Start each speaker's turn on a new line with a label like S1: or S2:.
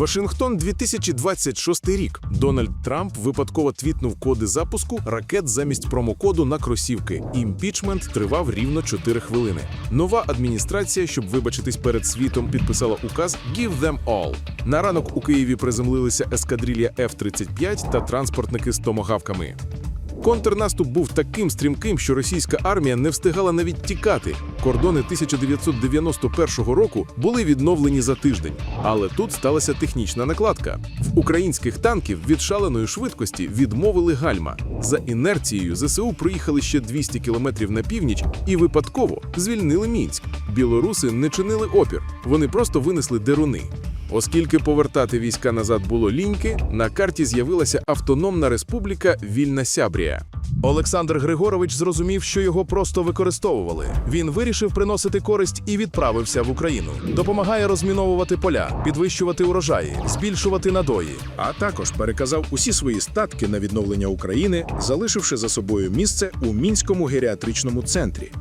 S1: Вашингтон 2026 рік. Дональд Трамп випадково твітнув коди запуску ракет замість промокоду на кросівки. Імпічмент тривав рівно 4 хвилини. Нова адміністрація, щоб вибачитись перед світом, підписала указ «Give them all». На ранок у Києві приземлилися ескадрилья F-35 та транспортники з томогавками. Контрнаступ був таким стрімким, що російська армія не встигала навіть тікати. Кордони 1991 року були відновлені за тиждень. Але тут сталася технічна накладка. В українських танків від шаленої швидкості відмовили гальма. За інерцією ЗСУ проїхали ще 200 кілометрів на північ і випадково звільнили Мінськ. Білоруси не чинили опір, вони просто винесли деруни. Оскільки повертати війська назад було ліньки, на карті з'явилася автономна республіка Вільна Сябрія.
S2: Олександр Григорович зрозумів, що його просто використовували. Він вирішив приносити користь і відправився в Україну. Допомагає розміновувати поля, підвищувати урожаї, збільшувати надої.
S3: а також переказав усі свої статки на відновлення України, залишивши за собою місце у мінському геріатричному центрі.